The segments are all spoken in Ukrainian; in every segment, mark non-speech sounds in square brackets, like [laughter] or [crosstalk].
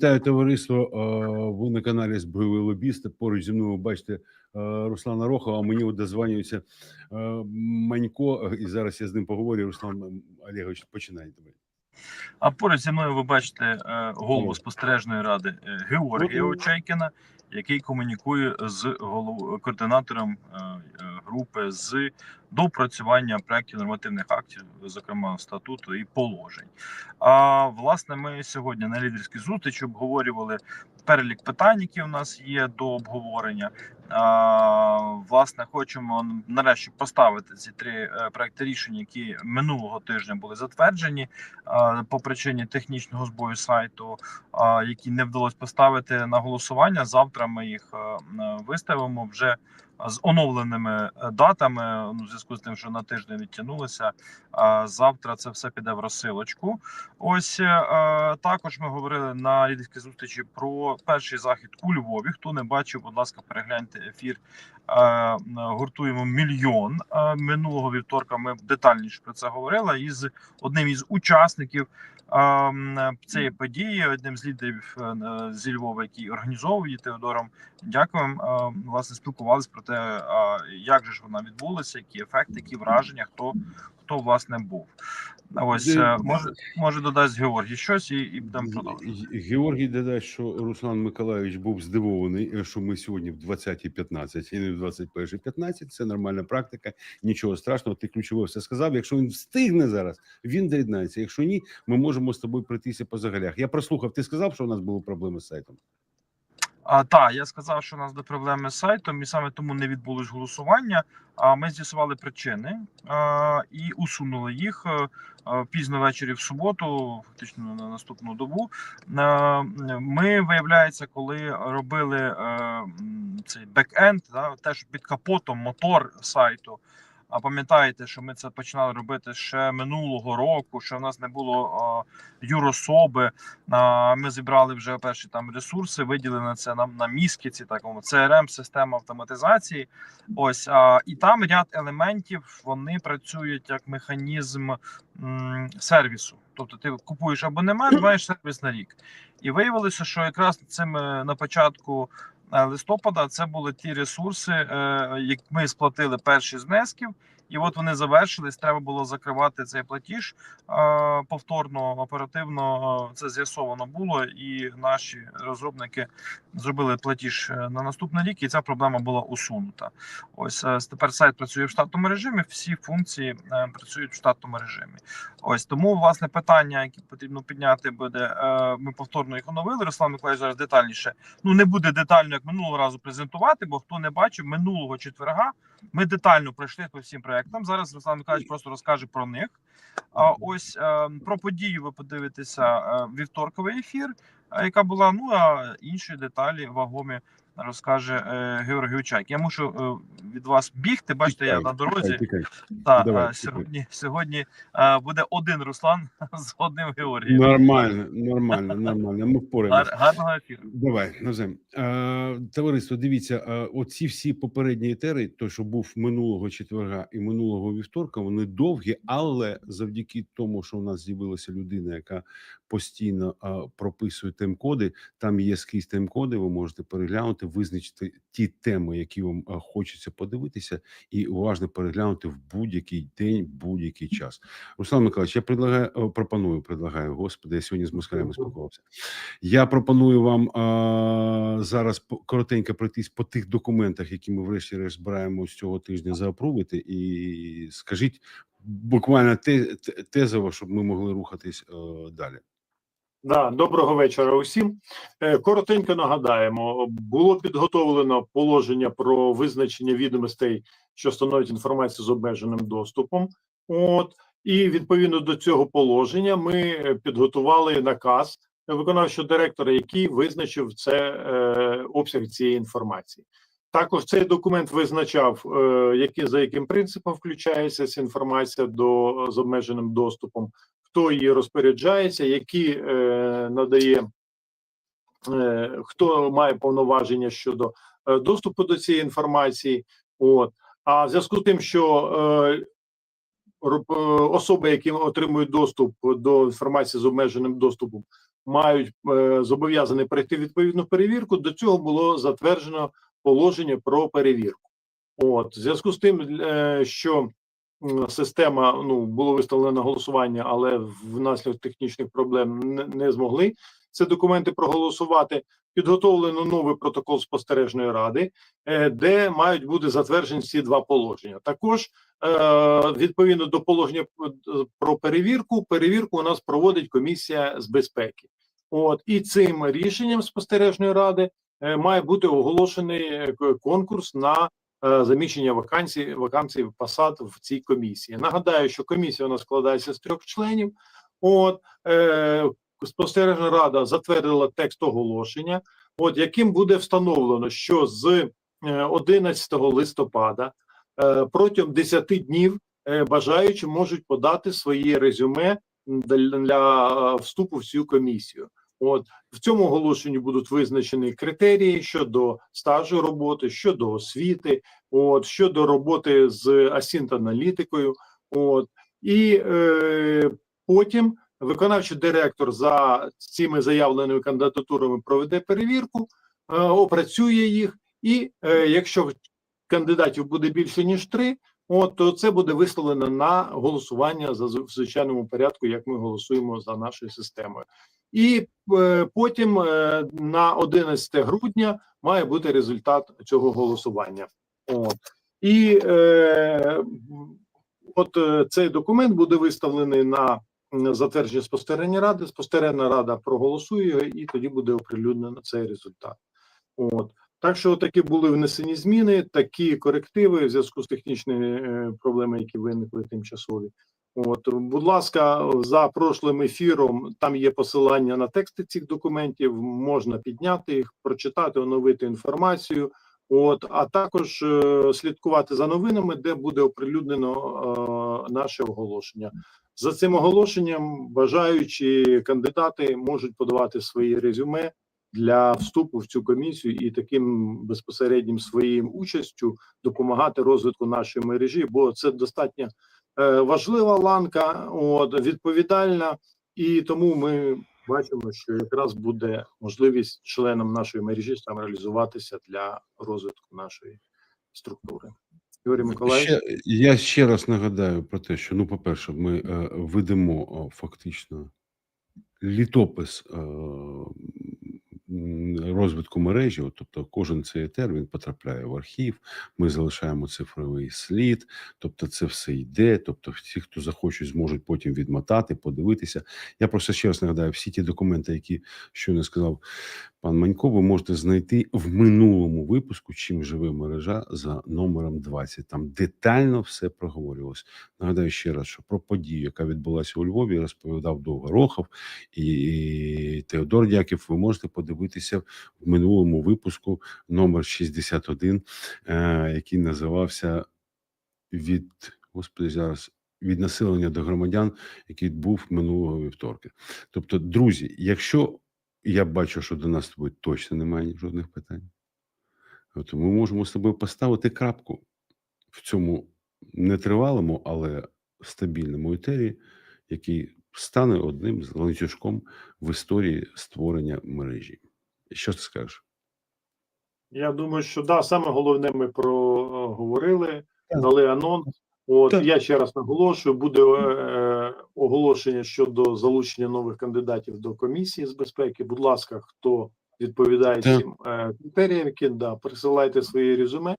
Вітаю товариство. Ви на каналі збройові лобісти. Поруч зі мною ви бачите Руслана Рохова. А мені е, Манько, і зараз я з ним поговорю. Руслан Олегович, починайте. А поруч зі мною ви бачите е, голову спостережної ради е, Георгія Очайкіна, який комунікує з голов... координатором е, е, групи з допрацювання проєктів нормативних актів, зокрема статуту і положень. А власне, ми сьогодні на лідерській зустрічі обговорювали перелік питань, які у нас є до обговорення. Власне, хочемо нарешті поставити ці три е, проекти рішень, які минулого тижня були затверджені по причині технічного збою сайту, які не вдалося поставити на голосування. Завтра ми їх е, е, виставимо вже з оновленими е, датами. Ну, в зв'язку з тим, що на тиждень відтягнулися. А завтра це все піде в розсилочку. Ось е, також ми говорили на лідерській зустрічі про перший захід у Львові. Хто не бачив, будь ласка, перегляньте ефір. Е, Гуртуємо мільйон Е, минулого вівторка. Ми детальніше про це говорили. Із одним із учасників е, цієї події, одним з лідерів е, е, зі Львова, який організовує Теодором. Дякуємо. Е, Власне, спілкувалися про те, е, як же ж вона відбулася, які ефекти, які враження, хто хто власне був. Ось е, може, може додасть Георгій щось і, і будемо продовжувати. Георгій додає, що Руслан Миколайович був здивований, е, що ми сьогодні в 20.15 і не в 21.15. Це нормальна практика, нічого страшного. Ти ключове все сказав. Якщо він встигне зараз, він доєднається. Якщо ні, ми можемо з тобою пройтися по загалях. Я прослухав. Ти сказав, що у нас були проблеми з сайтом. А так, я сказав, що у нас до проблеми з сайтом, і саме тому не відбулось голосування. А ми з'ясували причини а, і усунули їх е, е, пізно ввечері в суботу, фактично на наступну добу. Е, Ми виявляється, коли робили е, м, цей бекенд, да, теж під капотом мотор сайту. А пам'ятаєте, що ми це починали робити ще минулого року, що в нас не було е, юрособи. А, Ми зібрали вже перші там ресурси, виділили це на, на міскіці, такому CRM, система автоматизації. Ось а, і там ряд елементів вони працюють як механізм м, сервісу. Тобто ти купуєш абонемент, маєш сервіс на рік. І виявилося, що якраз цим е, на початку листопада це були ті ресурси, як які ми сплатили перші з внесків. І от вони завершились. Треба було закривати цей платіж е, повторно, оперативно. е, Це з'ясовано було, і наші розробники зробили платіж е, на наступний рік, і ця проблема була усунута. Ось тепер сайт працює в штатному режимі. Всі функції працюють в штатному режимі. Ось тому власне питання, які потрібно підняти, буде. Ми повторно їх оновили. Руслан Миколаївич зараз детальніше. Ну не буде детально, як минулого разу презентувати, бо хто не бачив минулого четверга. Ми детально пройшли по всім проектам. Зараз Руслан Миколаївич просто розкаже про них. А ось е, про подію ви подивитеся е, вівторковий ефір, е, яка була. Ну а інші деталі вагомі розкаже е, Георгій Учайк. Я мушу е, від вас бігти. Бачите, я на дорозі. Та Давай, е, сьогодні сьогодні е, буде один Руслан [laughs] з одним Георгієм. Нормально, нормально, нормально. Ми впораємося. Гар- Гарного ефіру. Давай назем. Е, товариство, дивіться, е, оці всі попередні етери, той, що був минулого четверга і минулого вівторка, вони довгі, але завдяки тому, що у нас з'явилася людина, яка постійно е, прописує тем-коди, там є скрізь тем-коди, ви можете переглянути, визначити ті теми, які вам е, хочеться подивитися, і уважно переглянути в будь-який день, будь-який час. Руслан Миколаївич, я предлагаю, е, пропоную, предлагаю, господи, я сьогодні з москалями спілкувався. Я пропоную вам е, зараз коротенько пройтись по тих документах, які ми врешті-решт збираємо з цього тижня заапрувити, і скажіть буквально те, те- тезово, щоб ми могли рухатись е, далі. Да, доброго вечора усім. Е, Коротенько нагадаємо, було підготовлено положення про визначення відомостей, що становить інформацію з обмеженим доступом. От і відповідно до цього положення ми підготували наказ виконавчого директора, який визначив це е, обсяг цієї інформації. Також цей документ визначав, е, які за яким принципом включається ця інформація до з обмеженим доступом хто її розпоряджається, які е, надає, е, хто має повноваження щодо е, доступу до цієї інформації. От а в зв'язку з тим, що е, особи, які отримують доступ до інформації з обмеженим доступом, мають зобов'язані пройти відповідну перевірку. До цього було затверджено положення про перевірку. От в зв'язку з тим, що система ну було виставлено на голосування, але внаслідок технічних проблем не, не змогли ці документи проголосувати. Підготовлено новий протокол спостережної ради, е, де мають бути затверджені ці два положення. Також е, відповідно до положення е, про перевірку, перевірку у нас проводить комісія з безпеки. От і цим рішенням спостережної ради е, має бути оголошений е, конкурс на е, заміщення вакансій вакансій посад в цій комісії. Нагадаю, що комісія нас складається з трьох членів. От е, спостережна рада затвердила текст оголошення, от яким буде встановлено, що з е, 11 листопада е, протягом 10 днів е, бажаючі можуть подати свої резюме для, для е, вступу в цю комісію. От в цьому оголошенні будуть визначені критерії щодо стажу роботи, щодо освіти, от щодо роботи з асінт-аналітикою. От і е, потім виконавчий директор за цими заявленими кандидатурами проведе перевірку, е, опрацює їх, і е, якщо кандидатів буде більше ніж три, от то це буде виставлено на голосування за звичайному порядку, як ми голосуємо за нашою системою. І е, потім е, на 11 грудня має бути результат цього голосування. От і е, от е, цей документ буде виставлений на затвердження спостереження ради. Спостережна рада проголосує його, і тоді буде оприлюднено цей результат. От так що такі були внесені зміни, такі корективи в зв'язку з технічними проблемами, які виникли тимчасові. От, будь ласка, за прошлим ефіром там є посилання на тексти цих документів. Можна підняти їх, прочитати, оновити інформацію. От, а також е, слідкувати за новинами, де буде оприлюднено е, наше оголошення. За цим оголошенням бажаючі кандидати можуть подавати свої резюме для вступу в цю комісію і таким безпосереднім своїм участю допомагати розвитку нашої мережі, бо це достатньо важлива ланка, от відповідальна, і тому ми бачимо, що якраз буде можливість членам нашої мережі самореалізуватися для розвитку нашої структури. Юрій Миколаївич. Я ще раз нагадаю про те, що ну, по-перше, ми е, ведемо фактично літопис е, розвитку мережі. От, Тобто, кожен цей етер він потрапляє в архів. Ми залишаємо цифровий слід. Тобто, це все йде. Тобто, всі, хто захочуть, зможуть потім відмотати, подивитися. Я просто ще раз нагадаю, всі ті документи, які щойно сказав пан Манько, ви можете знайти в минулому випуску Чим живе мережа за номером 20. Там детально все проговорювалось. Нагадаю ще раз, що про подію, яка відбулася у Львові, розповідав довго Рохов і, Теодор Дяків. Ви можете подивитися в минулому випуску номер 61, е, який називався від господи зараз. Від населення до громадян, який був минулого вівторка. Тобто, друзі, якщо я бачу, що до нас з тобою точно немає жодних питань, то ми можемо з тобою поставити крапку в цьому нетривалому, але стабільному етері, який стане одним з ланцюжком в історії створення мережі. Що ти скажеш? Я думаю, що да, саме головне ми проговорили, дали анонс. От Так. я ще раз наголошую, буде е, оголошення щодо залучення нових кандидатів до комісії з безпеки. Будь ласка, хто відповідає цим е, критеріям, які да, присилайте свої резюме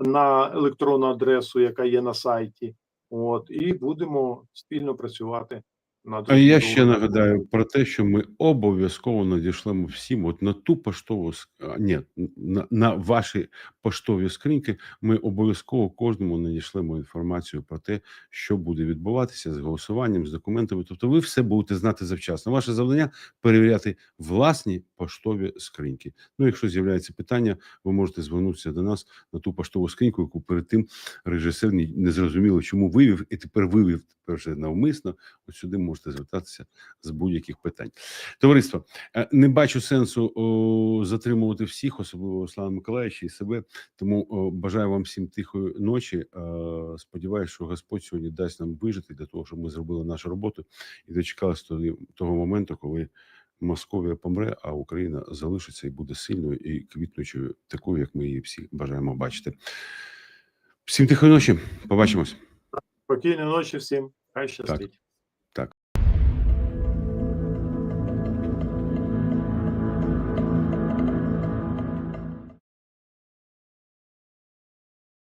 на електронну адресу, яка є на сайті. От і будемо спільно працювати над А я ще нагадаю про те, що ми обов'язково надішлемо всім от на ту поштову ні, на, на ваші поштові скриньки. Ми обов'язково кожному надішлемо інформацію про те, що буде відбуватися з голосуванням, з документами. Тобто, ви все будете знати завчасно. Ваше завдання перевіряти власні поштові скриньки. Ну, якщо з'являється питання, ви можете звернутися до нас на ту поштову скриньку, яку перед тим режисер не зрозуміло, чому вивів, і тепер вивів тепер вже навмисно. От сюди можете звертатися з будь-яких питань. Товариство, е, не бачу сенсу о, затримувати всіх, особливо Руслана Миколаївича і себе. Тому о, бажаю вам всім тихої ночі. Е, Сподіваюся, що Господь сьогодні дасть нам вижити для того, щоб ми зробили нашу роботу і дочекалися того, того моменту, коли Московія помре, а Україна залишиться і буде сильною і квітнучою, такою, як ми її всі бажаємо бачити. Всім тихої ночі, побачимось. Спокійної ночі всім. Хай щастить.